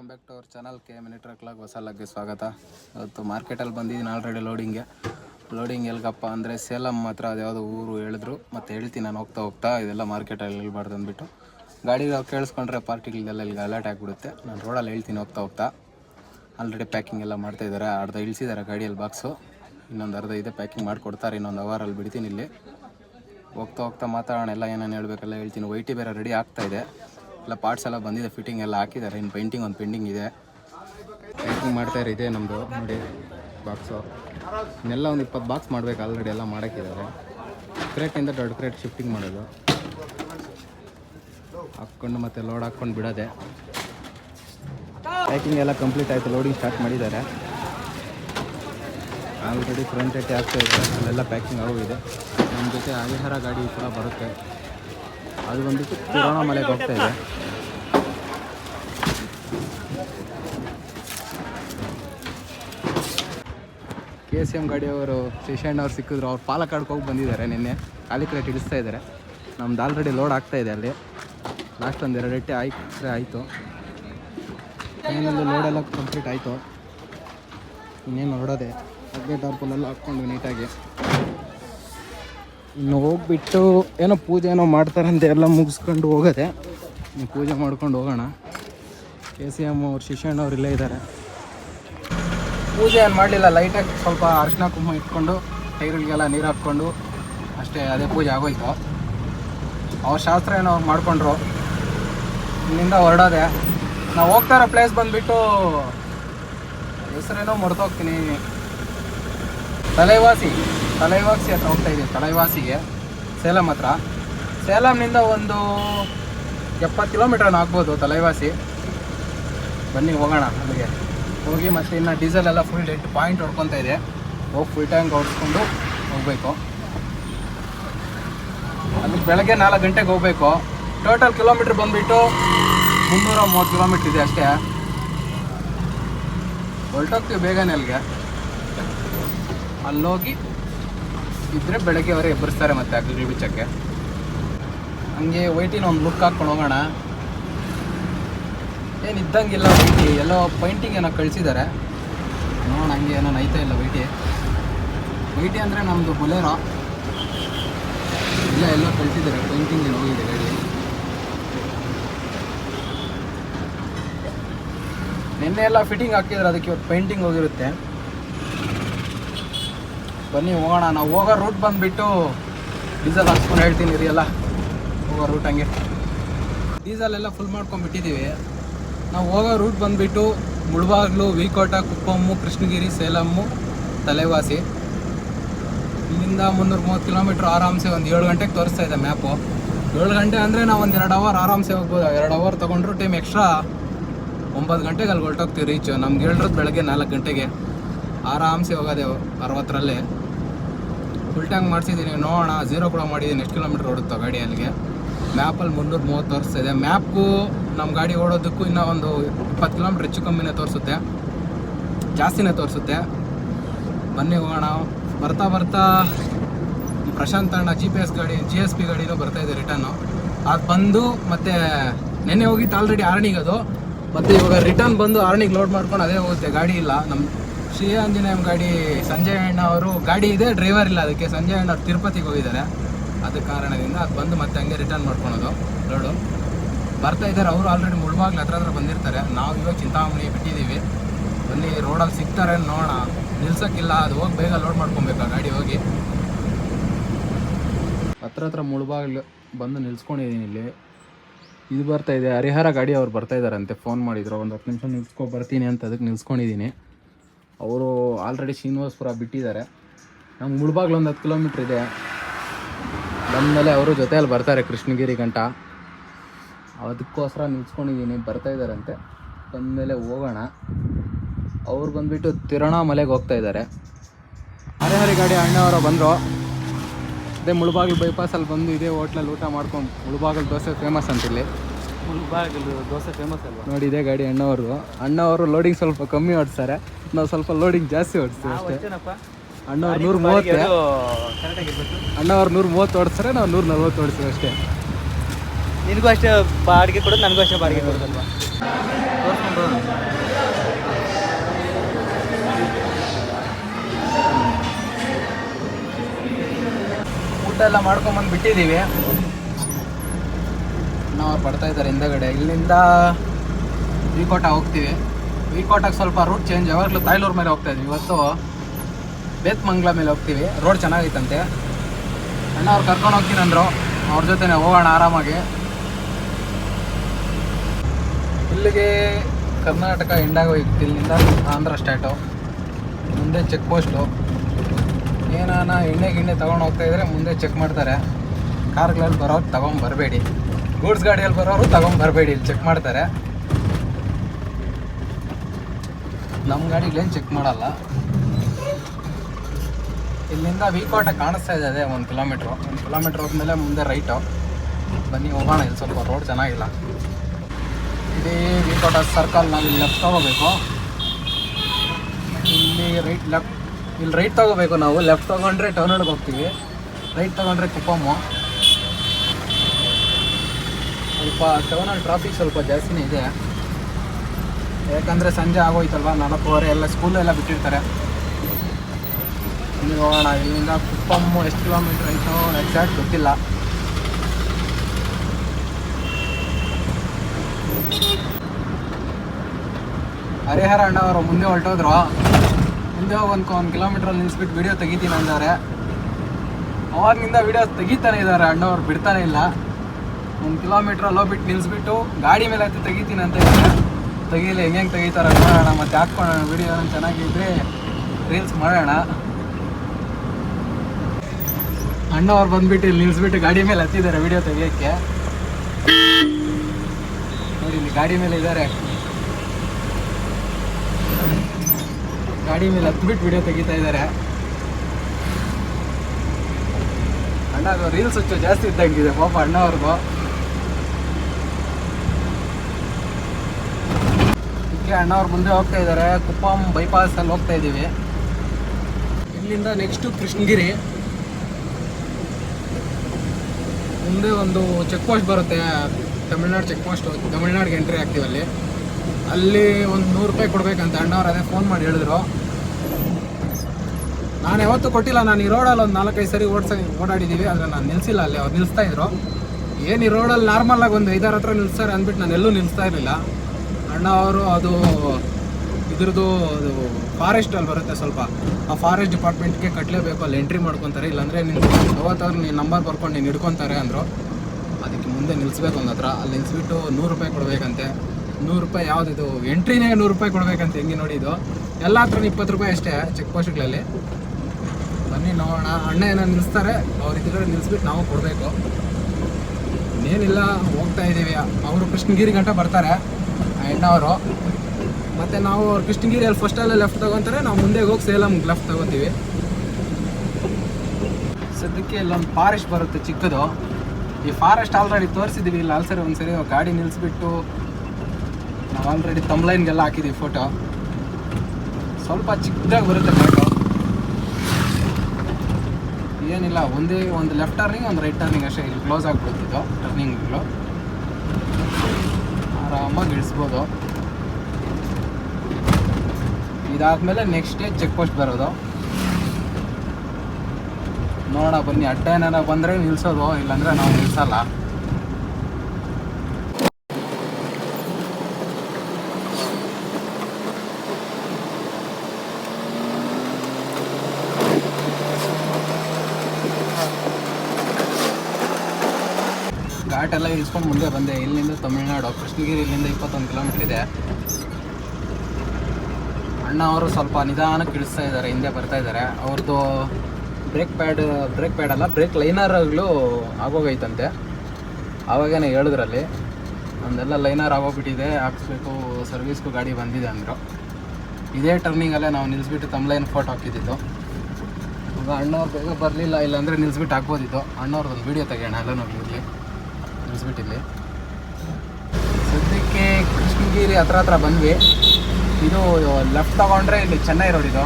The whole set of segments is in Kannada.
Welcome back to our channel K ಮಿನಿಟ್ರ್ ಕ್ಲಾಗ್ ಹೊಸ ಲಾಗ್ಗೆ ಸ್ವಾಗತ. ಇವತ್ತು ಮಾರ್ಕೆಟಲ್ಲಿ ಬಂದಿದ್ದೀನಿ ಆಲ್ರೆಡಿ ಲೋಡಿಂಗ್ಗೆ ಲೋಡಿಂಗ್ ಎಲ್ಗಪ್ಪ ಅಂದರೆ ಸೇಲಂ ಮಾತ್ರ ಅದ್ಯಾವುದೋ ಊರು ಹೇಳಿದ್ರು. ಮತ್ತು ಹೇಳ್ತೀನಿ ನಾನು ಹೋಗ್ತಾ ಹೋಗ್ತಾ ಇದೆಲ್ಲ ಮಾರ್ಕೆಟಲ್ಲಿ ಹೇಳ್ಬಾರ್ದು ಅಂದ್ಬಿಟ್ಟು. ಗಾಡಿಗಳು ಕೇಳಿಸ್ಕೊಂಡ್ರೆ ಪಾರ್ಟಿಗಳಿಗೆಲ್ಲ ಇಲ್ಲಿ ಅಲರ್ಟ್ ಆಗಿಬಿಡುತ್ತೆ. ನಾನು ರೋಡಲ್ಲಿ ಹೇಳ್ತೀನಿ ಹೋಗ್ತಾ ಹೋಗ್ತಾ. ಆಲ್ರೆಡಿ ಪ್ಯಾಕಿಂಗ್ ಎಲ್ಲ ಮಾಡ್ತಾ ಇದ್ದಾರೆ. ಅರ್ಧ ಇಳಿಸಿದ್ದಾರೆ ಗಾಡಿಯಲ್ಲಿ ಬಾಕ್ಸು ಇನ್ನೊಂದು ಅರ್ಧ ಇದೆ ಪ್ಯಾಕಿಂಗ್ ಮಾಡಿಕೊಡ್ತಾರೆ. ಇನ್ನೊಂದು ಅವರಲ್ಲಿ ಬಿಡ್ತೀನಿ ಇಲ್ಲಿ. ಹೋಗ್ತಾ ಹೋಗ್ತಾ ಮಾತಾಡೋಣ, ಎಲ್ಲ ಏನೇನು ಹೇಳಬೇಕಲ್ಲ ಹೇಳ್ತೀನಿ. ವೈಟಿ ಬೇರೆ ರೆಡಿ ಆಗ್ತಾಯಿದೆ ಎಲ್ಲ ಪಾರ್ಟ್ಸ್ ಎಲ್ಲ ಬಂದಿದೆ ಫಿಟ್ಟಿಂಗ್ ಎಲ್ಲ ಹಾಕಿದ್ದಾರೆ. ಇನ್ನು ಪೇಂಟಿಂಗ್ ಒಂದು ಪೆಂಡಿಂಗ್ ಇದೆ. ಪೇಂಟಿಂಗ್ ಮಾಡ್ತಾ ಇರೋ ಇದೆ ನಮ್ಮದು ನೋಡಿ ಬಾಕ್ಸು ಇನ್ನೆಲ್ಲ ಒಂದು ಇಪ್ಪತ್ತು ಬಾಕ್ಸ್ ಮಾಡಬೇಕು ಆಲ್ರೆಡಿ ಎಲ್ಲ ಮಾಡೋಕ್ಕಿದ್ದಾರೆ. ಕ್ರೇಟಿಂದ ದೊಡ್ಡ ಕ್ರೇಟ್ ಶಿಫ್ಟಿಂಗ್ ಮಾಡೋದು. ಹಾಕ್ಕೊಂಡು ಮತ್ತೆ ಲೋಡ್ ಹಾಕ್ಕೊಂಡು ಬಿಡೋದೆ. ಪ್ಯಾಕಿಂಗ್ ಎಲ್ಲ ಕಂಪ್ಲೀಟ್ ಆಯಿತು ಲೋಡಿಂಗ್ ಸ್ಟಾರ್ಟ್ ಮಾಡಿದ್ದಾರೆ. ಆಲ್ರೆಡಿ ಫ್ರಂಟ್ ಎಟ್ಟಿ ಆಗ್ತಾ ಇದೆ, ಅಲ್ಲೆಲ್ಲ ಪ್ಯಾಕಿಂಗ್ ಆಗೋಗಿದೆ. ನಮ್ಮ ಜೊತೆ ಹರಿಹರ ಗಾಡಿ ಕೂಡ ಬರುತ್ತೆ. ಅದು ಬಂದ್ಬಿಟ್ಟು ತಿರುವಣ್ಣಾಮಲೆಗೆ ಹೋಗ್ತಾ ಇದೆ. ಕೆ ಸಿ ಎಂ ಗಾಡಿಯವರು ಶೇಷಣ್ಣ ಅವ್ರು ಸಿಕ್ಕಿದ್ರು, ಅವ್ರು ಪಾಲಕ್ಕಾಡ್ಗೆ ಹೋಗಿ ಬಂದಿದ್ದಾರೆ ನಿನ್ನೆ. ಖಾಲಿ ಕ್ರೇಟ್ ಇಳಿಸ್ತಾ ಇದ್ದಾರೆ. ನಮ್ದು ಆಲ್ರೆಡಿ ಲೋಡ್ ಆಗ್ತಾ ಇದೆ ಅಲ್ಲಿ. ಲಾಸ್ಟ್ ಒಂದು ಎರಡು ಆಯ್ತು ಆಯಿತು. ಏನಲ್ಲಿ ಲೋಡೆಲ್ಲ ಕಂಪ್ಲೀಟ್ ಆಯಿತು. ಇನ್ನೇನು ಹೊರಡೋದೆ ಅಗ್ಗೆ ಟಾರ್ಪಲ್ಲೆಲ್ಲ ಹಾಕ್ಕೊಂಡು ನೀಟಾಗಿ ಹೋಗ್ಬಿಟ್ಟು ಏನೋ ಪೂಜೆ ಏನೋ ಮಾಡ್ತಾರಂತೆ ಎಲ್ಲ ಮುಗಿಸ್ಕೊಂಡು ಹೋಗೋದೆ ಪೂಜೆ ಮಾಡ್ಕೊಂಡು ಹೋಗೋಣ. ಕೆ ಸಿ ಎಂ ಅವ್ರು ಶಿಷ್ಯಣ್ಣ ಅವ್ರು ಇಲ್ಲೇ ಇದ್ದಾರೆ ಪೂಜೆ ಏನು ಮಾಡಲಿಲ್ಲ ಲೈಟಾಗಿ ಸ್ವಲ್ಪ ಅರಿಶಿನ ಕುಂಭ ಇಟ್ಕೊಂಡು ಟೈರ್ಗಳಿಗೆಲ್ಲ ನೀರು ಹಾಕ್ಕೊಂಡು ಅಷ್ಟೇ, ಅದೇ ಪೂಜೆ ಆಗೋಯ್ತು. ಅವ್ರ ಶಾಸ್ತ್ರ ಏನೋ ಅವ್ರು ಮಾಡಿಕೊಂಡ್ರು. ಇಲ್ಲಿಂದ ಹೊರಡೋದೆ. ನಾವು ಹೋಗ್ತಾ ಇರೋ ಪ್ಲೇಸ್ ಬಂದುಬಿಟ್ಟು ಹೆಸರೇನೋ ಮರ್ತೋಗ್ತೀನಿ ತಲೆವಾಸಿ. ತಲೆವಾಸಿ ಹತ್ರ ಹೋಗ್ತಾ ಇದ್ದೀವಿ, ತಲೈವಾಸಿಗೆ. ಸೇಲಂ ಹತ್ರ. ಸೇಲಂನಿಂದ ಒಂದು ಎಪ್ಪತ್ತು ಕಿಲೋಮೀಟರ್ ಆಗ್ಬೋದು ತಲೈವಾಸಿ. ಬನ್ನಿ, ಹೋಗೋಣ ಅಲ್ಲಿಗೆ. ಹೋಗಿ ಮತ್ತೆ ಇನ್ನು ಡೀಸೆಲ್ ಎಲ್ಲ ಫುಲ್ ಡೆಟ್ ಪಾಯಿಂಟ್ ಹೊಡ್ಕೊತಾ ಇದೆ. ಹೋಗಿ ಫುಲ್ ಟ್ಯಾಂಕ್ ಹೊಡ್ಸ್ಕೊಂಡು ಹೋಗಬೇಕು. ಅಲ್ಲಿ ಬೆಳಗ್ಗೆ ನಾಲ್ಕು ಗಂಟೆಗೆ ಹೋಗಬೇಕು. ಟೋಟಲ್ ಕಿಲೋಮೀಟ್ರ್ ಬಂದುಬಿಟ್ಟು ಮುನ್ನೂರ ಮೂವತ್ತು ಕಿಲೋಮೀಟ್ರ್ ಇದೆ ಅಷ್ಟೇ. ಹೊರಟೋಗ್ತೀವಿ ಬೇಗನೆ ಅಲ್ಲಿಗೆ. ಅಲ್ಲೋಗಿ ಇದ್ರೆ ಬೆಳಗ್ಗೆ ಅವರೇ ಎಬ್ಬರಿಸ್ತಾರೆ ಮತ್ತೆ ಅಗ್ಲಿ ಬಿಚ್ಚಕ್ಕೆ. ಹಂಗೆ ವೈಟಿನ ಒಂದು ಲುಕ್ ಹಾಕ್ಕೊಂಡು ಹೋಗೋಣ. ಏನು ಇದ್ದಂಗಿಲ್ಲ ವೈಟಿ, ಎಲ್ಲೋ ಪೈಂಟಿಂಗ್ ಏನೋ ಕಳಿಸಿದ್ದಾರೆ ನೋಡೋಣ, ಹಂಗೆ ಏನೋ ನೈತಾ ಇಲ್ಲ ವೈಟಿ. ವೈಟಿ ಅಂದರೆ ನಮ್ಮದು ಬೊಲೆರೋ. ಇಲ್ಲ, ಎಲ್ಲ ಕಳಿಸಿದ್ದಾರೆ ಪೈಂಟಿಂಗ್ ಏನು ಹೋಗಿದೆ ಗಾಡಿ. ನಿನ್ನೆ ಎಲ್ಲ ಫಿಟ್ಟಿಂಗ್ ಹಾಕಿದ್ರೆ ಅದಕ್ಕೆ ಇವತ್ತು ಪೇಂಟಿಂಗ್ ಹೋಗಿರುತ್ತೆ. ಬನ್ನಿ, ಹೋಗೋಣ. ನಾವು ಹೋಗೋ ರೂಟ್ ಬಂದುಬಿಟ್ಟು ಡೀಸೆಲ್ ಹಾಕ್ಸ್ಕೊಂಡು ಹೇಳ್ತೀನಿ ರೀ ಎಲ್ಲ ಹೋಗೋ ರೂಟ್ ಹಂಗೆ. ಡೀಸೆಲ್ ಎಲ್ಲ ಫುಲ್ ಮಾಡ್ಕೊಂಡ್ಬಿಟ್ಟಿದ್ದೀವಿ ನಾವು ಹೋಗೋ ರೂಟ್ ಬಂದುಬಿಟ್ಟು ಮುಳ್ಬಾಗ್ಲು ವಿಕೋಟ ಕುಪ್ಪಮ್ಮು, ಕೃಷ್ಣಗಿರಿ, ಸೇಲಮ್ಮು, ತಲೆವಾಸಿ. ಇಲ್ಲಿಂದ ಮುನ್ನೂರ ಮೂವತ್ತು ಕಿಲೋಮೀಟ್ರ್ ಆರಾಮ್ಸೆ ಒಂದು ಏಳು ಗಂಟೆಗೆ ತೋರಿಸ್ತಾ ಇದೆ ಮ್ಯಾಪು. ಏಳು ಗಂಟೆ ಅಂದರೆ ನಾವು ಒಂದು ಎರಡು ಅವರ್ ಆರಾಮ್ಸೆ ಹೋಗ್ಬೋದು. ಎರಡು ಅವರ್ ತೊಗೊಂಡ್ರು ಟೈಮ್ ಎಕ್ಸ್ಟ್ರಾ ಒಂಬತ್ತು ಗಂಟೆಗೆ ಅಲ್ಲಿ ಹೊರಟೋಗ್ತೀವಿ ರೀಚ್ ನಮ್ಗೆ ಹೇಳಿರೋದು ಬೆಳಗ್ಗೆ ನಾಲ್ಕು ಗಂಟೆಗೆ. ಆರಾಮ್ಸೆ ಹೋಗೋದೆ ಅರವತ್ತರಲ್ಲಿ. ಫುಲ್ ಟ್ಯಾಂಕ್ ಮಾಡಿಸಿದ್ದೀನಿ ನೋಡೋಣ. ಝೀರೋ ಕೂಡ ಮಾಡಿದ್ದೀನಿ ಎಷ್ಟು ಕಿಲೋಮೀಟ್ರ್ ಓಡುತ್ತೋ ಗಾಡಿ ಅಲ್ಲಿಗೆ ಮ್ಯಾಪಲ್ಲಿ ಮುನ್ನೂರು ಮೂವತ್ತು ತೋರಿಸ್ತಿದೆ ಮ್ಯಾಪ್ಗೂ ನಮ್ಮ ಗಾಡಿ ಓಡೋದಕ್ಕೂ ಇನ್ನೂ ಒಂದು ಇಪ್ಪತ್ತು ಕಿಲೋಮೀಟ್ರ್ ಹೆಚ್ಚು ಕಮ್ಮಿನೇ ತೋರಿಸುತ್ತೆ. ಜಾಸ್ತಿನೇ ತೋರಿಸುತ್ತೆ. ಬನ್ನಿ ಹೋಗೋಣ. ಬರ್ತಾ ಬರ್ತಾ ಪ್ರಶಾಂತ್ ಅಣ್ಣ ಜಿ ಪಿ ಎಸ್ ಗಾಡಿ ಜಿ ಎಸ್ ಪಿ ಗಾಡಿನೂ ಬರ್ತಾ ಇದೆ ರಿಟರ್ನು ಅದು ಬಂದು ಮತ್ತೆ ನೆನ್ನೆ ಹೋಗಿತ್ತು ಆಲ್ರೆಡಿ ಆರ್ಣಿಗೆ ಅದು ಮತ್ತು ಇವಾಗ ರಿಟರ್ನ್ ಬಂದು ಆರ್ಣಿಗೆ ಲೋಡ್ ಮಾಡ್ಕೊಂಡು ಅದೇ ಹೋಗುತ್ತೆ. ಗಾಡಿ ಇಲ್ಲ. ನಮ್ಮ ಶ್ರೀ ಆಂಜನೇಯಂ ಗಾಡಿ ಸಂಜಯ್ ಅಣ್ಣ ಅವರು, ಗಾಡಿ ಇದೆ ಡ್ರೈವರ್ ಇಲ್ಲ ಅದಕ್ಕೆ. ಸಂಜಯ ಅಣ್ಣ ಅವ್ರು ತಿರುಪತಿಗೆ ಹೋಗಿದ್ದಾರೆ. ಅದ ಕಾರಣದಿಂದ ಅದು ಬಂದು ಮತ್ತೆ ಹಂಗೆ ರಿಟರ್ನ್ ಮಾಡ್ಕೊಳೋದು. ಲೋಡು ಬರ್ತಾ ಇದ್ದಾರೆ. ಅವರು ಆಲ್ರೆಡಿ ಮುಳುಬಾಗ್ಲು ಹತ್ರ ಹತ್ರ ಬಂದಿರ್ತಾರೆ. ನಾವು ಇವಾಗ ಚಿಂತಾಮಣಿ ಬಿಟ್ಟಿದ್ದೀವಿ. ಬನ್ನಿ ರೋಡಲ್ಲಿ ಸಿಗ್ತಾರೆ ನೋಡೋಣ. ನಿಲ್ಸೋಕ್ಕಿಲ್ಲ. ಅದು ಹೋಗಿ ಬೇಗ ಲೋಡ್ ಮಾಡ್ಕೊಬೇಕು ಗಾಡಿ ಹೋಗಿ. ಹತ್ರ ಹತ್ರ ಮುಳುಬಾಗ್ಲು ಬಂದು ನಿಲ್ಸ್ಕೊಂಡಿದ್ದೀನಿ ಇಲ್ಲಿ. ಇದು ಬರ್ತಾ ಇದೆ. ಹರಿಹರ ಗಾಡಿ ಅವ್ರು ಬರ್ತಾ ಇದ್ದಾರಂತೆ. ಫೋನ್ ಮಾಡಿದ್ರು. ಒಂದು ಹತ್ತು ನಿಮಿಷ ನಿಲ್ಸ್ಕೊ, ಬರ್ತೀನಿ ಅಂತ ಅದಕ್ಕೆ ನಿಲ್ಸ್ಕೊಂಡಿದ್ದೀನಿ ಅವರು ಆಲ್ರೆಡಿ ಶ್ರೀನಿವಾಸ್ಪುರ ಬಿಟ್ಟಿದ್ದಾರೆ. ನಮ್ಮ ಮುಳ್ಬಾಗ್ಲು ಒಂದು ಹತ್ತು ಕಿಲೋಮೀಟ್ರ್ ಇದೆ. ಬಂದಮೇಲೆ ಅವರು ಜೊತೆಯಲ್ಲಿ ಬರ್ತಾರೆ ಕೃಷ್ಣಗಿರಿ ಗಂಟ. ಅದಕ್ಕೋಸ್ಕರ ನಿಲ್ಸ್ಕೊಂಡಿದ್ದೀನಿ ಬರ್ತಾ ಇದ್ದಾರಂತೆ. ಬಂದಮೇಲೆ ಹೋಗೋಣ. ಅವ್ರು ಬಂದುಬಿಟ್ಟು ಮಲೆಗೆ ಹೋಗ್ತಾ ಇದ್ದಾರೆ. ಹರಿಹರಿ ಗಾಡಿ ಅಣ್ಣವರ ಬಂದರು. ಅದೇ ಮುಳುಬಾಗಿಲು ಬೈಪಾಸಲ್ಲಿ ಬಂದು ಇದೇ ಹೋಟ್ಲಲ್ಲಿ ಊಟ ಮಾಡ್ಕೊಂಡು ಮುಳುಬಾಗಿಲು ದೋಸೆ ಫೇಮಸ್ ಅಂತಿಲ್ಲಿ. ದೋಸೆ ಫೇಮಸ್ ಅಲ್ವಾ? ನೋಡಿ ಇದೇ ಗಾಡಿ ಅಣ್ಣವರು ಅಣ್ಣವರು ಲೋಡಿಂಗ್ ಸ್ವಲ್ಪ ಕಮ್ಮಿ ಓಡಿಸ್ತಾರೆ. ನಾವು ಸ್ವಲ್ಪ ಲೋಡಿಂಗ್ ಜಾಸ್ತಿ ಓಡಿಸ್ತೀವಿ ಅಷ್ಟೇ. ಅಣ್ಣ ಅಣ್ಣವ್ರು ನೂರ ಮೂವತ್ತು. ಅಣ್ಣವ್ರು ನೂರ ಮೂವತ್ತು ಓಡಿಸ್ತಾರೆ ನಾವು ನೂರ ನಲ್ವತ್ತು ಓಡಿಸ್ತೀವಿ ಅಷ್ಟೇ. ನಿನಗೂ ಅಷ್ಟೇ ಬಾಡಿಗೆ ಕೊಡೋದು ನನಗೂ ಅಷ್ಟೇ ಬಾಡಿಗೆ ಕೊಡೋದಲ್ವಾ? ಊಟ ಎಲ್ಲ ಮಾಡ್ಕೊಂಬಂದು ಬಿಟ್ಟಿದ್ದೀವಿ ನಾವು ಬರ್ತಾ ಇದ್ದಾರೆ ಹಿಂದಗಡೆ. ಇಲ್ಲಿಂದ ವಿಕೋಟ ಹೋಗ್ತೀವಿ. ವಿಕೋಟಕ್ಕೆ ಸ್ವಲ್ಪ ರೂಟ್ ಚೇಂಜ್ ಯಾವಾಗಲೂ ತಾಯ್ಲೂರು ಮೇಲೆ ಹೋಗ್ತಾ ಇದ್ವಿ. ಇವತ್ತು ಬೇತ್ಮಂಗ್ಲ ಮೇಲೆ ಹೋಗ್ತೀವಿ. ರೋಡ್ ಚೆನ್ನಾಗೈತಂತೆ ಅಣ್ಣ ಅವ್ರು ಕರ್ಕೊಂಡು ಹೋಗ್ತೀನಿ ಅಂದರು. ಅವ್ರ ಜೊತೆನೆ ಹೋಗೋಣ ಆರಾಮಾಗಿ. ಇಲ್ಲಿಗೆ ಕರ್ನಾಟಕ ಎಂಡಾಗೋಯ್ತು ಇಲ್ಲಿಂದ ಆಂಧ್ರ ಸ್ಟೇಟು ಮುಂದೆ ಚೆಕ್ ಪೋಸ್ಟು ಏನಾನ ಎಣ್ಣೆ ಗಿಣ್ಣೆ ತೊಗೊಂಡು ಹೋಗ್ತಾ ಇದ್ರೆ ಮುಂದೆ ಚೆಕ್ ಮಾಡ್ತಾರೆ. ಕಾರ್ಗಳಲ್ಲಿ ಬರೋದು ತೊಗೊಂಡು ಬರಬೇಡಿ. ಗೂಡ್ಸ್ ಗಾಡಿಯಲ್ಲಿ ಬರೋರು ತಗೊಂಡ್ ಬರಬೇಡಿ, ಇಲ್ಲಿ ಚೆಕ್ ಮಾಡ್ತಾರೆ. ನಮ್ಮ ಗಾಡಿಗಳೇನು ಚೆಕ್ ಮಾಡಲ್ಲ. ಇಲ್ಲಿಂದ ವೀಕೋಟ ಕಾಣಿಸ್ತಾ ಇದೆ ಒಂದು ಕಿಲೋಮೀಟ್ರು ಒಂದು ಕಿಲೋಮೀಟ್ರ್ ಹೋದ್ಮೇಲೆ ಮುಂದೆ ರೈಟು ಬನ್ನಿ, ಹೋಗೋಣ, ಇಲ್ಲಿ ಸ್ವಲ್ಪ ರೋಡ್ ಚೆನ್ನಾಗಿಲ್ಲ. ಇದೇ ವೀಕೋಟ ಸರ್ಕಲ್ ನಾವು ಇಲ್ಲಿ ಲೆಫ್ಟ್ ತಗೋಬೇಕು. ಇಲ್ಲಿ ರೈಟ್ ಲೆಫ್ಟ್ ಇಲ್ಲಿ ರೈಟ್ ತಗೋಬೇಕು ನಾವು. ಲೆಫ್ಟ್ ತಗೊಂಡ್ರೆ ಟರ್ನ್ ಹೋಗ್ತೀವಿ. ರೈಟ್ ತಗೊಂಡ್ರೆ ಕುಪ್ಪಮ್ಮು ಸ್ವಲ್ಪ ಟೌನಲ್ಲಿ ಟ್ರಾಫಿಕ್ ಸ್ವಲ್ಪ ಜಾಸ್ತಿನೇ ಇದೆ. ಯಾಕಂದರೆ ಸಂಜೆ ಆಗೋಯ್ತಲ್ವ? ನಾಲ್ಕೂವರೆ ಎಲ್ಲ ಸ್ಕೂಲೆಲ್ಲ ಬಿಟ್ಟಿರ್ತಾರೆ. ಇಲ್ಲಿ ಹೋಗೋಣ ಇಲ್ಲಿಂದ ಕುಪ್ಪಮ್ಮು ಎಷ್ಟು ಕಿಲೋಮೀಟ್ರ್ ಆಯಿತು ಎಕ್ಸಾಕ್ಟ್ ಗೊತ್ತಿಲ್ಲ. ಹರಿಹರ ಅಣ್ಣ ಅವರು ಮುಂದೆ ಹೊರಟೋದ್ರು. ಮುಂದೆ ಹೋಗಿ ಒಂದು ಒಂದು ಕಿಲೋಮೀಟ್ರಲ್ಲಿ ನಿಲ್ಲಿಸ್ಬಿಟ್ಟು ವೀಡಿಯೋ ತೆಗಿತೀನಿ ಅಂದಾರೆ ಅವಾಗಿನಿಂದ ವೀಡಿಯೋ ತೆಗಿತಾನೆ ಇದ್ದಾರೆ, ಅಣ್ಣವ್ರು ಬಿಡ್ತಾನೆ ಇಲ್ಲ. ಒಂದು ಕಿಲೋಮೀಟ್ರಲ್ಲಿ ಹೋಗ್ಬಿಟ್ಟು ನಿಲ್ಲಿಸ್ಬಿಟ್ಟು ಗಾಡಿ ಮೇಲೆ ಹತ್ತಿ ತೆಗಿತೀನಿ ಅಂತ ತೆಗೀಲಿ, ಹೆಂಗೆ ಹೆಂಗೆ ತೆಗಿತಾರ ನೋಡೋಣ, ಮತ್ತೆ ಹಾಕ್ಕೊಳ್ಳೋಣ ವಿಡಿಯೋ ಚೆನ್ನಾಗಿದ್ರೆ ರೀಲ್ಸ್ ಮಾಡೋಣ. ಅಣ್ಣವ್ರು ಬಂದ್ಬಿಟ್ಟು ಇಲ್ಲಿ ನಿಲ್ಲಿಸ್ಬಿಟ್ಟು ಗಾಡಿ ಮೇಲೆ ಹತ್ತಿದ್ದಾರೆ ವಿಡಿಯೋ ತೆಗಿಯೋಕ್ಕೆ. ನೋಡಿ, ಇಲ್ಲಿ ಗಾಡಿ ಮೇಲೆ ಇದ್ದಾರೆ ಗಾಡಿ ಮೇಲೆ ಹತ್ಬಿಟ್ಟು ವಿಡಿಯೋ ತೆಗಿತಾ ಇದ್ದಾರೆ ಅಣ್ಣ, ಅದು ರೀಲ್ಸ್ ಹುಚ್ಚು ಜಾಸ್ತಿ ಇದ್ದಂಗಿದೆ, ಪಾಪ ಅಣ್ಣ ಅವ್ರಿಗೂ ಅಣ್ಣ ಅವ್ರು ಮುಂದೆ ಹೋಗ್ತಾ ಇದ್ದಾರೆ. ಕುಪ್ಪಂ ಬೈಪಾಸ್ ಅಲ್ಲಿ ಹೋಗ್ತಾ ಇದ್ದೀವಿ. ಇಲ್ಲಿಂದ ನೆಕ್ಸ್ಟು ಕೃಷ್ಣಗಿರಿ. ಮುಂದೆ ಒಂದು ಚೆಕ್ ಪೋಸ್ಟ್ ಬರುತ್ತೆ. ತಮಿಳ್ನಾಡು ಚೆಕ್ ಪೋಸ್ಟ್ ತಮಿಳ್ನಾಡಿಗೆ ಎಂಟ್ರಿ ಆಗ್ತೀವಿ ಅಲ್ಲಿ. ಅಲ್ಲಿ ಒಂದು ನೂರು ರೂಪಾಯಿ ಕೊಡ್ಬೇಕಂತ ಅಣ್ಣವ್ರು ಅದೇ ಫೋನ್ ಮಾಡಿ ಹೇಳಿದ್ರು. ನಾನು ಯಾವತ್ತೂ ಕೊಟ್ಟಿಲ್ಲ. ನಾನು ಈ ರೋಡಲ್ಲಿ ಒಂದು ನಾಲ್ಕೈದು ಸರಿ ಓಡಿಸ ಓಡಾಡಿದ್ದೀವಿ ಆದರೆ ನಾನು ನಿಲ್ಲಿಸಿಲ್ಲ ಅಲ್ಲಿ. ಅವ್ರು ನಿಲ್ಲಿಸ್ತಾ ಇದ್ರು. ಏನು ಈ ರೋಡಲ್ಲಿ ನಾರ್ಮಲ್ ಆಗಿ ಒಂದು ಐದಾರು ಹತ್ರ ನಿಲ್ಲಿಸ್ತಾರೆ ಅಂದ್ಬಿಟ್ಟು ನಾನು ಎಲ್ಲೂ ನಿಲ್ಲಿಸ್ತಾ ಇರಲಿಲ್ಲ. ಅಣ್ಣ ಅವರು ಅದು ಇದ್ರದ್ದು ಅದು ಫಾರೆಸ್ಟ್ ಅಲ್ಲಿ ಬರುತ್ತೆ ಸ್ವಲ್ಪ. ಆ ಫಾರೆಸ್ಟ್ ಡಿಪಾರ್ಟ್ಮೆಂಟ್ಗೆ ಕಟ್ಟಲೇಬೇಕು ಅಲ್ಲಿ ಎಂಟ್ರಿ ಮಾಡ್ಕೊತಾರೆ. ಇಲ್ಲಾಂದರೆ ನಿನ್ನ ಅವತ್ತವ್ರು ನೀನು ನಂಬರ್ ಬರ್ಕೊಂಡು ನೀನು ಹಿಡ್ಕೊತಾರೆ ಅಂದರು. ಅದಕ್ಕೆ ಮುಂದೆ ನಿಲ್ಲಿಸ್ಬೇಕು ಒಂದು ಹತ್ರ. ಅಲ್ಲಿ ನಿಲ್ಲಿಸ್ಬಿಟ್ಟು ನೂರು ರೂಪಾಯಿ ಕೊಡಬೇಕಂತೆ. ನೂರು ರೂಪಾಯಿ ಯಾವುದಿದು ಎಂಟ್ರಿನೇ ನೂರು ರೂಪಾಯಿ ಕೊಡಬೇಕಂತೆ ಹೆಂಗೆ ನೋಡಿದ್ದು ಎಲ್ಲ ಹತ್ರ ಇಪ್ಪತ್ತು ರೂಪಾಯಿ ಅಷ್ಟೇ ಚೆಕ್ ಪೋಸ್ಟ್ಗಳಲ್ಲಿ ಬನ್ನಿ ನೋಡೋಣ. ಅಣ್ಣ ಏನೋ ನಿಲ್ಲಿಸ್ತಾರೆ ಅವ್ರು ಇದ್ರೆ ನಿಲ್ಲಿಸ್ಬಿಟ್ಟು ನಾವು ಕೊಡಬೇಕು. ಇನ್ನೇನಿಲ್ಲ, ಹೋಗ್ತಾ ಇದ್ದೀವಿ ಅವರು ಕೃಷ್ಣಗಿರಿ ಗಂಟ ಬರ್ತಾರೆ. ಅಣ್ಣವರು ಮತ್ತು ನಾವು ಕೃಷ್ಣಗಿರಿಯಲ್ಲಿ ಫಸ್ಟಲ್ಲೇ ಲೆಫ್ಟ್ ತೊಗೊತಾರೆ, ನಾವು ಮುಂದೆ ಹೋಗಿ ಸೇಲಂ ಲೆಫ್ಟ್ ತಗೋತೀವಿ. ಸದ್ಯಕ್ಕೆ ಇಲ್ಲೊಂದು ಫಾರೆಸ್ಟ್ ಬರುತ್ತೆ ಚಿಕ್ಕದು. ಈ ಫಾರೆಸ್ಟ್ ಆಲ್ರೆಡಿ ತೋರಿಸಿದ್ದೀವಿ ಇಲ್ಲ ಅಲ್ಸರಿ ಒಂದ್ಸರಿ ಗಾಡಿ ನಿಲ್ಲಿಸ್ಬಿಟ್ಟು ನಾವು ಆಲ್ರೆಡಿ ತಮ್ಲೈನ್ಗೆಲ್ಲ ಹಾಕಿದ್ದೀವಿ ಫೋಟೋ ಸ್ವಲ್ಪ ಚಿಕ್ಕದಾಗಿ ಬರುತ್ತೆ ಫೋಟೋ ಏನಿಲ್ಲ, ಒಂದೇ ಒಂದು ಲೆಫ್ಟ್ ಟರ್ನಿಂಗ್ ಒಂದು ರೈಟ್ ಟರ್ನಿಂಗ್ ಅಷ್ಟೇ, ಇಲ್ಲಿ ಕ್ಲೋಸ್ ಆಗಿಬಿಡ್ತಿದ್ದು ಟರ್ನಿಂಗ್ಗಳು ಆರಾಮಾಗಿ ಇಳಿಸ್ಬೋದು. ಇದಾದಮೇಲೆ ನೆಕ್ಸ್ಟ್ ಡೇ ಚೆಕ್ ಪೋಸ್ಟ್ ಬರೋದು. ನೋಡೋಣ ಬನ್ನಿ. ಅಡ್ಡ ಏನಾರ ಬಂದರೆ ನಿಲ್ಲಿಸೋದು ಇಲ್ಲಾಂದರೆ ನಾವು ನಿಲ್ಸಲ್ಲ. ಘಾಟ್ ಎಲ್ಲ ಇಳಿಸ್ಕೊಂಡು ಮುಂದೆ ಬಂದೆ. ಇಲ್ಲಿಂದ ತಮಿಳ್ನಾಡು, ಕೃಷ್ಣಗಿರಿ ಇಲ್ಲಿಂದ ಇಪ್ಪತ್ತೊಂದು ಕಿಲೋಮೀಟರ್ ಇದೆ. ಅಣ್ಣ ಅವರು ಸ್ವಲ್ಪ ನಿಧಾನಕ್ಕೆ ಇಳಿಸ್ತಾ ಇದ್ದಾರೆ, ಹಿಂದೆ ಬರ್ತಾ ಇದ್ದಾರೆ. ಅವ್ರದ್ದು ಬ್ರೇಕ್ ಪ್ಯಾಡ್ ಬ್ರೇಕ್ ಪ್ಯಾಡ್ ಅಲ್ಲ ಬ್ರೇಕ್ ಲೈನರ್ಗಳು ಆಗೋಗೈತಂತೆ. ಆವಾಗೇನೆ ಹೇಳಿದ್ರಲ್ಲಿ, ನಮ್ದೆಲ್ಲ ಲೈನರ್ ಆಗೋಗ್ಬಿಟ್ಟಿದೆ, ಹಾಕ್ಸ್ಬೇಕು ಸರ್ವಿಸ್ಗೂ ಗಾಡಿ ಬಂದಿದೆ ಅಂದರು. ಇದೇ ಟರ್ನಿಂಗಲ್ಲೇ ನಾವು ನಿಲ್ಲಿಸ್ಬಿಟ್ಟು ತಮ್ಲೈನ್ ಫೋಟೋ ಹಾಕಿದ್ದಿದ್ದು ಈಗ ಅಣ್ಣವ್ರು ಬೇಗ ಬರಲಿಲ್ಲ, ಇಲ್ಲಾಂದರೆ ನಿಲ್ಲಿಸ್ಬಿಟ್ಟು ಹಾಕ್ಬೋದಿತ್ತು. ಅಣ್ಣವ್ರದ್ದು ವೀಡಿಯೋ ತೆಗೆಯೋಣ, ಎಲ್ಲ ನಾವು ಇರಲಿ ನಿಲ್ಲಿಸ್ಬಿಟ್ಟಿಲ್ಲಿ ಸದ್ಯಕ್ಕೆ ಕೃಷ್ಣಗಿರಿ ಹತ್ರ ಹತ್ರ ಬಂದ್ವಿ. ಇದು ಲೆಫ್ಟ್ ತಗೊಂಡ್ರೆ ಇಲ್ಲಿ ಚೆನ್ನೈ ರೋಡ್ ಇದು.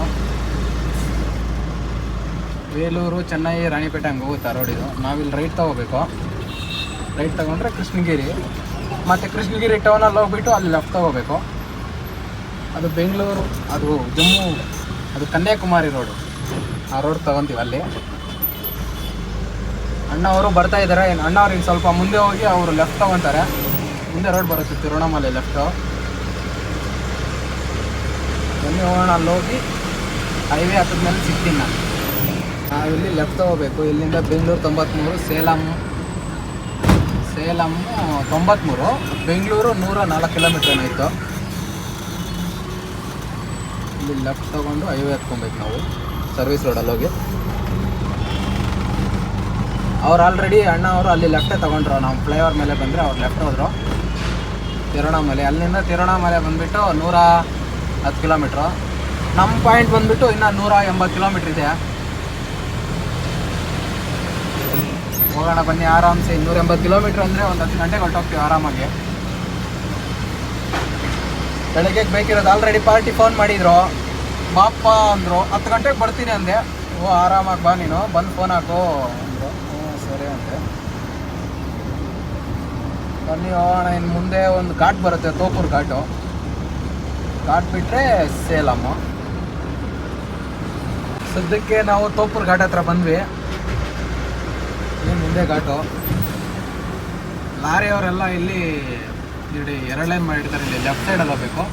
ಬೇಲೂರು, ಚೆನ್ನೈ, ರಾಣಿಪೇಟೆ ಹಂಗೆ ಹೋಗುತ್ತೆ ರೋಡ್ ಇದು. ನಾವಿಲ್ಲಿ ರೈಟ್ ತಗೋಬೇಕು. ರೈಟ್ ತಗೊಂಡ್ರೆ ಕೃಷ್ಣಗಿರಿ. ಮತ್ತು ಕೃಷ್ಣಗಿರಿ ಟೌನಲ್ಲಿ ಹೋಗ್ಬಿಟ್ಟು ಅಲ್ಲಿ ಲೆಫ್ಟ್ ತಗೋಬೇಕು. ಅದು ಬೆಂಗಳೂರು, ಅದು ಜಮ್ಮು, ಅದು ಕನ್ಯಾಕುಮಾರಿ ರೋಡು ಆ ರೋಡ್ ತಗೊತೀವಿ ಅಲ್ಲಿ. ಅಣ್ಣವರು ಬರ್ತಾ ಇದ್ದಾರೆ. ಅಣ್ಣವ್ರಿಗೆ ಸ್ವಲ್ಪ ಮುಂದೆ ಹೋಗಿ ಅವರು ಲೆಫ್ಟ್ ತೊಗೊತಾರೆ. ಮುಂದೆ ರೋಡ್ ಬರುತ್ತೆ ತಿರುವಣ್ಣಾಮಲೆ ಲೆಫ್ಟು ಬನ್ನಿ ಹೋಗೋಣ, ಅಲ್ಲಿ ಹೋಗಿ ಹೈವೇ ಹತ್ತದ ಮೇಲೆ ಸಿಗ್ತೀನಿ ನಾನು. ನಾವಿಲ್ಲಿ ಲೆಫ್ಟ್ ತಗೋಬೇಕು. ಇಲ್ಲಿಂದ ಬೆಂಗಳೂರು ತೊಂಬತ್ತ್ಮೂರು ಸೇಲಂ ಸೇಲಂ ತೊಂಬತ್ತ್ಮೂರು ಬೆಂಗಳೂರು ನೂರ ನಾಲ್ಕು ಕಿಲೋಮೀಟ್ರ್ ಏನಾಯಿತು ಇಲ್ಲಿ ಲೆಫ್ಟ್ ತಗೊಂಡು ಹೈವೇ ಹತ್ಕೊಬೇಕು ನಾವು. ಸರ್ವಿಸ್ ರೋಡಲ್ಲಿ ಹೋಗಿ. ಅವ್ರು ಆಲ್ರೆಡಿ ಅಣ್ಣ ಅವರು ಅಲ್ಲಿ ಲೆಫ್ಟೇ ತೊಗೊಂಡ್ರು. ನಾವು ಫ್ಲೈಓವರ್ ಮೇಲೆ ಬಂದರೆ ಅವ್ರು ಲೆಫ್ಟ್ ಹೋದರು. ತಿರುವಣಾಮಲೆ. ಅಲ್ಲಿಂದ ತಿರುವಣಾಮಲೆ ಬಂದುಬಿಟ್ಟು ನೂರ ಹತ್ತು ಕಿಲೋಮೀಟ್ರು ನಮ್ಮ ಪಾಯಿಂಟ್ ಬಂದುಬಿಟ್ಟು ಇನ್ನೂ ನೂರ ಎಂಬತ್ತು ಕಿಲೋಮೀಟ್ರ್ ಇದೆ. ಹೋಗೋಣ ಬನ್ನಿ ಆರಾಮ್ಸೆ. ಇನ್ನೂರ ಎಂಬತ್ತು ಕಿಲೋಮೀಟ್ರ್ ಅಂದರೆ ಒಂದು ಹತ್ತು ಗಂಟೆಗೆ ಹೊರಟೋಗ್ತೀವಿ ಆರಾಮಾಗಿ. ಬೆಳಗ್ಗೆ ಬೇಕಿರೋದು ಆಲ್ರೆಡಿ ಪಾರ್ಟಿ ಫೋನ್ ಮಾಡಿದ್ರು. ಬಾಪ್ಪ ಅಂದರು. ಹತ್ತು ಗಂಟೆಗೆ ಬರ್ತೀನಿ ಅಂದೆ. ಓ, ಆರಾಮಾಗಿ ಬಾ ನೀನು. ಬಂದು ಫೋನ್ ಹಾಕು. ಅಂದರು ಹ್ಞೂ ಸರಿ ಅಂತೆ. ಬನ್ನಿ ಹೋಗೋಣ ಇನ್ನು ಮುಂದೆ ಒಂದು ಘಾಟ್ ಬರುತ್ತೆ, ತೋಪುರ್ ಘಾಟು. ಘಾಟ್ ಬಿಟ್ಟರೆ ಸೇಲಮ್ಮ ಸದ್ಯಕ್ಕೆ ನಾವು ತೋಪುರ್ ಘಾಟ್ ಹತ್ರ ಬಂದ್ವಿ. ಏನು ಮುಂದೆ ಘಾಟು. ಲಾರಿಯವರೆಲ್ಲ ಇಲ್ಲಿ ಇಲ್ಲಿ ಎರಡು ಲೈನ್ ಮಾಡಿರ್ತಾರೆ ಇಲ್ಲಿ ಲೆಫ್ಟ್ ಸೈಡಲ್ಲಿ ಹೋಗ್ಬೇಕು.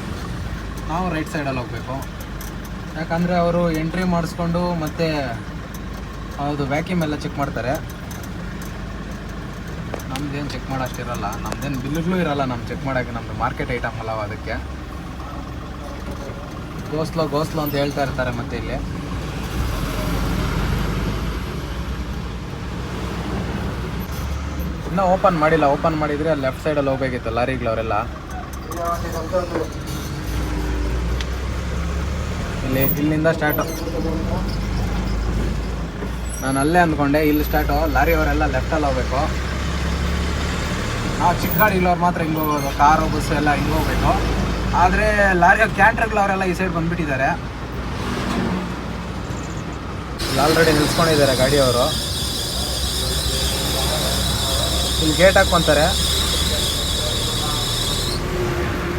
ನಾವು ರೈಟ್ ಸೈಡಲ್ಲಿ ಹೋಗಬೇಕು. ಯಾಕಂದರೆ ಅವರು ಎಂಟ್ರಿ ಮಾಡಿಸ್ಕೊಂಡು ಮತ್ತು ಅದು ವ್ಯಾಕ್ಯೂಮ್ ಎಲ್ಲ ಚೆಕ್ ಮಾಡ್ತಾರೆ. ನಮ್ದೇನು ಚೆಕ್ ಮಾಡೋಷ್ಟಿರಲ್ಲ ನಮ್ದೇನು ಬಿಲ್ಲುಗಳು ಇರಲ್ಲ ನಮ್ಮ ಚೆಕ್ ಮಾಡೋಕ್ಕೆ ನಮ್ಮದು ಮಾರ್ಕೆಟ್ ಐಟಮ್ ಅಲ್ಲವ ಅದಕ್ಕೆ. ಗೋಸ್ಲೋ ಗೋಸ್ಲೋ ಅಂತ ಹೇಳ್ತಾ ಇರ್ತಾರೆ ಮತ್ತೆ ಇಲ್ಲಿ. ಇನ್ನೂ ಓಪನ್ ಮಾಡಿಲ್ಲ ಓಪನ್ ಮಾಡಿದರೆ ಲೆಫ್ಟ್ ಸೈಡಲ್ಲಿ ಹೋಗ್ಬೇಕಿತ್ತು ಲಾರಿಗಳವರೆಲ್ಲ. ಇಲ್ಲಿ, ಇಲ್ಲಿಂದ ಸ್ಟಾರ್ಟು ನಾನು ಅಲ್ಲೇ ಅಂದ್ಕೊಂಡೆ, ಇಲ್ಲಿ ಸ್ಟಾರ್ಟು ಲಾರಿಯವರೆಲ್ಲ ಲೆಫ್ಟಲ್ಲಿ ಹೋಗ್ಬೇಕು. ನಾವು ಚಿಕ್ಕ ಗಾಡಿಗಳವ್ರು ಮಾತ್ರ ಹಿಂಗೆ ಹೋಗೋದು, ಕಾರು ಬಸ್ ಎಲ್ಲ ಹಿಂಗೆ ಹೋಗ್ಬೇಕು. ಆದರೆ ಲಾರಿ ಕ್ಯಾಂಟ್ರಗಳವರೆಲ್ಲ ಈ ಸೈಡ್ ಬಂದ್ಬಿಟ್ಟಿದ್ದಾರೆ. ಆಲ್ರೆಡಿ ನಿಲ್ಸ್ಕೊಂಡಿದ್ದಾರೆ ಗಾಡಿಯವರು. ಇಲ್ಲಿ ಗೇಟ್ ಹಾಕ್ಕೊಂತಾರೆ.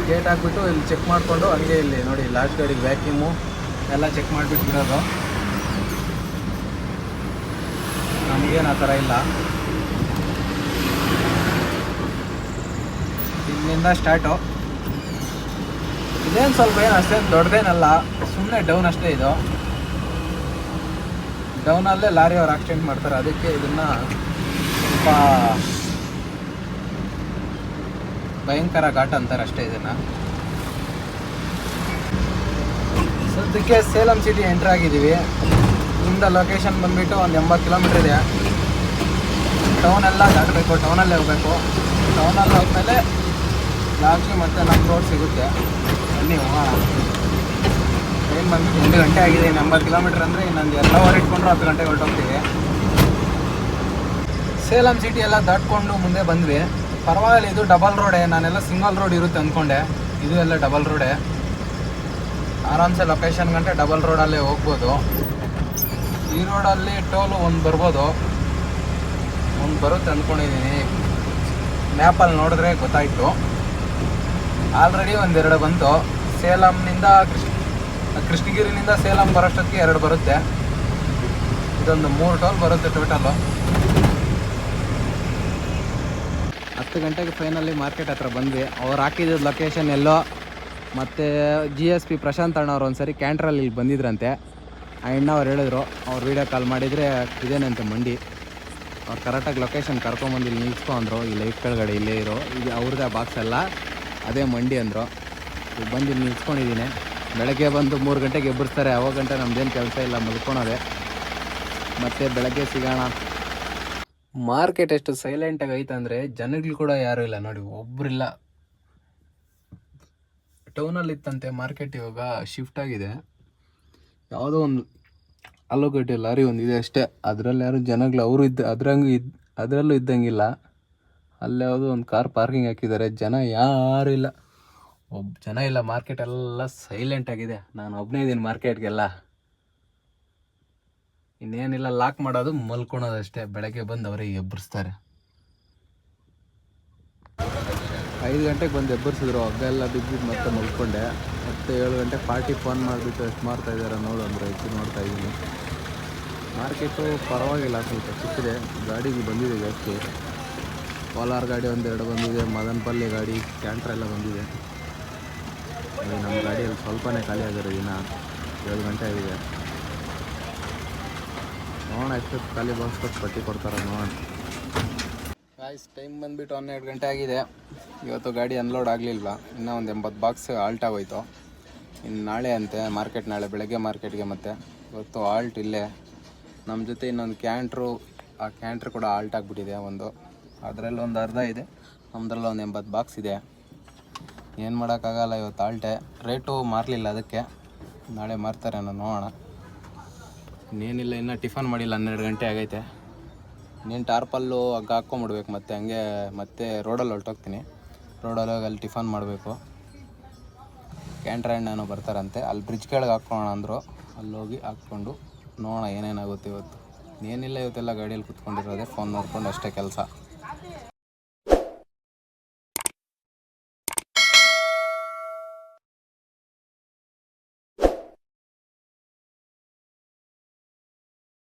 ಗೇಟ್ ಹಾಕ್ಬಿಟ್ಟು ಇಲ್ಲಿ ಚೆಕ್ ಮಾಡಿಕೊಂಡು ಹಂಗೆ ಇಲ್ಲಿ ನೋಡಿ ಲಾಸ್ಟ್ ಗಾಡಿಗೆ ವ್ಯಾಕ್ಯೂಮು ಎಲ್ಲ ಚೆಕ್ ಮಾಡಿಬಿಟ್ಟು ಬಿಡೋದು ನಮಗೇನು ಆ ಥರ ಇಲ್ಲ. ಇಲ್ಲಿಂದ ಸ್ಟಾರ್ಟು. ಇದೇನು ಸ್ವಲ್ಪ ಏನು ಅಷ್ಟೇ ದೊಡ್ಡದೇನಲ್ಲ ಸುಮ್ಮನೆ ಡೌನ್ ಅಷ್ಟೇ ಇದು. ಡೌನಲ್ಲೇ ಲಾರಿ ಅವ್ರು ಆಕ್ಸಿಡೆಂಟ್ ಮಾಡ್ತಾರೆ, ಅದಕ್ಕೆ ಇದನ್ನು ಸ್ವಲ್ಪ ಭಯಂಕರ ಘಾಟ್ ಅಂತಾರೆ ಅಷ್ಟೇ ಇದನ್ನು. ಸದ್ಯಕ್ಕೆ ಸೇಲಂ ಸಿಟಿ ಎಂಟ್ರ್ ಆಗಿದ್ದೀವಿ. ಮುಂದೆ ಲೊಕೇಶನ್ ಬಂದುಬಿಟ್ಟು ಒಂದು ಎಂಬತ್ತು ಕಿಲೋಮೀಟ್ರ್ ಇದೆ. ಟೌನೆಲ್ಲ ದಾಟಬೇಕು ಟೌನಲ್ಲೇ ಹೋಗಬೇಕು. ಟೌನಲ್ಲಿ ಹೋದ್ಮೇಲೆ ಲಾಸ್ಟ್ಗೆ ಮತ್ತೆ ನಮ್ಮ ರೋಡ್ ಸಿಗುತ್ತೆ. ಬನ್ನಿ, ಹೋಗೋಣ. ಬಂದ್ಬಿಟ್ಟು ಎಂಟು ಗಂಟೆ ಆಗಿದೆ, ಇನ್ನು ಎಂಬತ್ತು ಕಿಲೋಮೀಟ್ರ್ ಅಂದರೆ ಇನ್ನೊಂದು ಎಲ್ಲ ಅವರ್ ಇಟ್ಕೊಂಡ್ರೆ ಹತ್ತು ಗಂಟೆಗೆ ಹೊರಟೋಗ್ತೀವಿ. ಸೇಲಂ ಸಿಟಿ ಎಲ್ಲ ದಾಟ್ಕೊಂಡು ಮುಂದೆ ಬಂದ್ವಿ. ಪರವಾಗಿಲ್ಲ, ಇದು ಡಬಲ್ ರೋಡೇ ನಾನೆಲ್ಲ ಸಿಂಗಲ್ ರೋಡ್ ಇರುತ್ತೆ ಅಂದ್ಕೊಂಡೆ ಇದು ಎಲ್ಲ ಡಬಲ್ ರೋಡೇ ಆರಾಮ್ಸೆ ಲೊಕೇಶನ್ ಗಂಟೆ ಡಬಲ್ ರೋಡಲ್ಲೇ ಹೋಗ್ಬೋದು. ಈ ರೋಡಲ್ಲಿ ಟೋಲು ಒಂದು ಬರ್ಬೋದು. ಒಂದು ಬರುತ್ತೆ ಅಂದ್ಕೊಂಡಿದ್ದೀನಿ ಮ್ಯಾಪಲ್ಲಿ ನೋಡಿದ್ರೆ ಗೊತ್ತಾಯಿತು. ಆಲ್ರೆಡಿ ಒಂದೆರಡು ಬಂತು. ಸೇಲಂನಿಂದ ಕೃಷ್ಣ ಕೃಷ್ಣಗಿರಿನಿಂದ ಸೇಲಂ ಬರೋಷ್ಟೊತ್ತಿಗೆ ಎರಡು ಬರುತ್ತೆ. ಇದೊಂದು ಮೂರು ಟೋಲ್ ಬರುತ್ತೆ ಟೋಟಲು ಹತ್ತು ಗಂಟೆಗೆ ಫೈನಲಿ ಮಾರ್ಕೆಟ್ ಹತ್ರ ಬಂದ್ವಿ. ಅವ್ರು ಹಾಕಿದ್ದು ಲೊಕೇಶನ್ ಎಲ್ಲೋ, ಮತ್ತು ಜಿ ಎಸ್ ಪಿ ಪ್ರಶಾಂತ್ ಅಣ್ಣವ್ರು ಒಂದು ಸರಿ ಕ್ಯಾಂಟ್ರಲ್ಲಿ ಇಲ್ಲಿ ಬಂದಿದ್ರಂತೆ. ಆ ಅಣ್ಣ ಅವ್ರು ಹೇಳಿದ್ರು, ಅವ್ರು ವೀಡಿಯೋ ಕಾಲ್ ಮಾಡಿದರೆ ಇದೇನಂತೆ ಮಂಡಿ. ಅವ್ರು ಕರೆಕ್ಟಾಗಿ ಲೊಕೇಶನ್ ಕರ್ಕೊಂಬಂದು ಇಲ್ಲಿ ನಿಲ್ಸ್ಕೊ ಅಂದರು. ಈ ಲೈಟ್ ಕೆಳಗಡೆ ಇಲ್ಲೇ ಇರೋ ಇದು ಅವ್ರದ್ದೇ ಬಾಕ್ಸ್ ಎಲ್ಲ. ಅದೇ ಮಂಡಿ ಅಂದರು. ಈಗ ಬಂದು ಇಲ್ಲಿ ನಿಲ್ಸ್ಕೊಂಡಿದ್ದೀನಿ ಬೆಳಗ್ಗೆ ಬಂದು ಮೂರು ಗಂಟೆಗೆ ಎಬ್ಬರಿಸ್ತಾರೆ ಅವಾಗ ಗಂಟೆ ನಮ್ದೇನು ಕೆಲಸ ಇಲ್ಲ, ಮಲ್ಕೊಳೋದೆ. ಮತ್ತೆ ಬೆಳಗ್ಗೆ ಸಿಗೋಣ. ಮಾರ್ಕೆಟ್ ಎಷ್ಟು ಸೈಲೆಂಟಾಗಿ ಐತಂದರೆ ಜನಗಳು ಕೂಡ ಯಾರೂ ಇಲ್ಲ ನೋಡಿ ಒಬ್ಬರಿಲ್ಲ ಟೌನಲ್ಲಿ ಇತ್ತಂತೆ ಮಾರ್ಕೆಟ್ ಇವಾಗ ಶಿಫ್ಟ್ ಆಗಿದೆ. ಯಾವುದೋ ಒಂದು ಆಲೂಗಡ್ಡೆ ಲಾರಿ ಒಂದಿದೆ ಅಷ್ಟೇ. ಅದರಲ್ಲಿ ಯಾರು ಜನಗಳು, ಅವರು ಇದ್ದ, ಅದ್ರಂಗೂ ಇದ್, ಅದರಲ್ಲೂ ಇದ್ದಂಗಿಲ್ಲ. ಅಲ್ಲಿ ಯಾವುದು ಒಂದು ಕಾರ್ ಪಾರ್ಕಿಂಗ್ ಹಾಕಿದ್ದಾರೆ. ಜನ ಯಾರು ಇಲ್ಲ. ಒಬ್ಬ ಜನ ಇಲ್ಲ. ಮಾರ್ಕೆಟ್ ಎಲ್ಲ ಸೈಲೆಂಟ್ ಆಗಿದೆ. ನಾನು ಒಬ್ಬನೇ ಇದ್ದೀನಿ ಮಾರ್ಕೆಟ್ಗೆಲ್ಲ ಇನ್ನೇನಿಲ್ಲ ಲಾಕ್ ಮಾಡೋದು, ಮಲ್ಕೊಳೋದು ಅಷ್ಟೇ. ಬೆಳಗ್ಗೆ ಬಂದು ಅವರೇ ಎಬ್ಬರಿಸ್ತಾರೆ ಐದು ಗಂಟೆಗೆ ಬಂದು ಎಬ್ಬರಿಸಿದ್ರು. ಹಬ್ಬ ಎಲ್ಲ ಬಿದ್ದಿದ್ದು ಮತ್ತೆ ಮಲ್ಕೊಂಡೆ. ಮತ್ತೆ ಏಳು ಗಂಟೆ ಪಾರ್ಟಿ ಫೋನ್ ಮಾಡಿಬಿಟ್ಟು ಎಷ್ಟು ಮಾಡ್ತಾ ಇದ್ದಾರೆ ನೋಡು ಅಂದರೆ ಹೆಚ್ಚು ನೋಡ್ತಾ ಇದ್ದೀನಿ. ಮಾರ್ಕೆಟು ಪರವಾಗಿಲ್ಲ, ಸ್ವಲ್ಪ ಚಿಕ್ಕಿದೆ. ಗಾಡಿಗೆ ಬಂದಿದೆ ಜಾಸ್ತಿ. ಕೋಲಾರ ಗಾಡಿ ಒಂದೆರಡು ಬಂದಿದೆ, ಮದನಪಲ್ಲಿ ಗಾಡಿ, ಕ್ಯಾಂಟ್ರ್ ಎಲ್ಲ ಬಂದಿದೆ. ನಮ್ಮ ಗಾಡಿಯಲ್ಲಿ ಸ್ವಲ್ಪನೇ ಖಾಲಿ ಆಗಿದೆ ದಿನ ಏಳು ಗಂಟೆ ಆಗಿದೆ. ನೋಡೋಣ ಎಷ್ಟು ಖಾಲಿ ಬಾಕ್ಸ್ ಕೊಟ್ಟು ಪಟ್ಟಿ ಕೊಡ್ತಾರೆ ನೋಡೋಣ. ಗಾಯ್ಸ್ ಟೈಮ್ ಬಂದುಬಿಟ್ಟು ಹನ್ನೆರಡು ಗಂಟೆ ಆಗಿದೆ. ಇವತ್ತು ಗಾಡಿ ಅನ್ಲೋಡ್ ಆಗಲಿಲ್ಲ ಇನ್ನೂ ಒಂದು ಎಂಬತ್ತು ಬಾಕ್ಸ್ ಆಲ್ಟ್ ಆಗೋಯ್ತು. ಇನ್ನು ನಾಳೆ ಅಂತೆ ಮಾರ್ಕೆಟ್ ನಾಳೆ, ಬೆಳಗ್ಗೆ ಮಾರ್ಕೆಟ್ಗೆ ಮತ್ತೆ. ಇವತ್ತು ಆಲ್ಟ್ ಇಲ್ಲೇ. ನಮ್ಮ ಜೊತೆ ಇನ್ನೊಂದು ಕ್ಯಾಂಟ್ರು, ಆ ಕ್ಯಾಂಟ್ರ್ ಕೂಡ ಆಲ್ಟ್ ಆಗಿಬಿಟ್ಟಿದೆ ಒಂದು. ಅದರಲ್ಲಿ ಒಂದು ಅರ್ಧ ಇದೆ. ನಮ್ಮದ್ರಲ್ಲಿ ಒಂದು ಎಂಬತ್ತು ಬಾಕ್ಸ್ ಇದೆ. ಏನು ಮಾಡೋಕ್ಕಾಗಲ್ಲ ಇವತ್ತು ಆಲ್ಟೆ ರೇಟು ಮಾರಲಿಲ್ಲ ಅದಕ್ಕೆ. ನಾಳೆ ಮಾರ್ತಾರೆ ನಾನು ನೋಡೋಣ. ಇನ್ನೇನಿಲ್ಲ, ಇನ್ನೂ ಟಿಫನ್ ಮಾಡಿಲ್ಲ, ಹನ್ನೆರಡು ಗಂಟೆ ಆಗೈತೆ. ಇನ್ನೇನು ಟಾರ್ಪಲ್ಲು ಹಗ್ಗ ಹಾಕ್ಕೊಂಬಿಡ್ಬೇಕು ಮತ್ತೆ, ಹಂಗೆ ಮತ್ತೆ ರೋಡಲ್ಲಿ ಹೊರಟೋಗ್ತೀನಿ. ರೋಡಲ್ಲಿ ಹೋಗಿ ಅಲ್ಲಿ ಟಿಫನ್ ಮಾಡಬೇಕು. ಕ್ಯಾಂಟ್ರ್ ನಾನು ಬರ್ತಾರಂತೆ. ಅಲ್ಲಿ ಬ್ರಿಡ್ಜ್ ಕೆಳಗೆ ಹಾಕ್ಕೊಳ್ಳೋಣ ಅಂದರು. ಅಲ್ಲಿ ಹೋಗಿ ಹಾಕ್ಕೊಂಡು ನೋಡೋಣ ಏನೇನಾಗುತ್ತೆ ಇವತ್ತು. ಏನಿಲ್ಲ ಇವತ್ತೆಲ್ಲ ಗಾಡಿಯಲ್ಲಿ ಕುತ್ಕೊಂಡಿರೋದೆ. ಫೋನ್ ನೋಡ್ಕೊಂಡು ಅಷ್ಟೇ ಕೆಲಸ.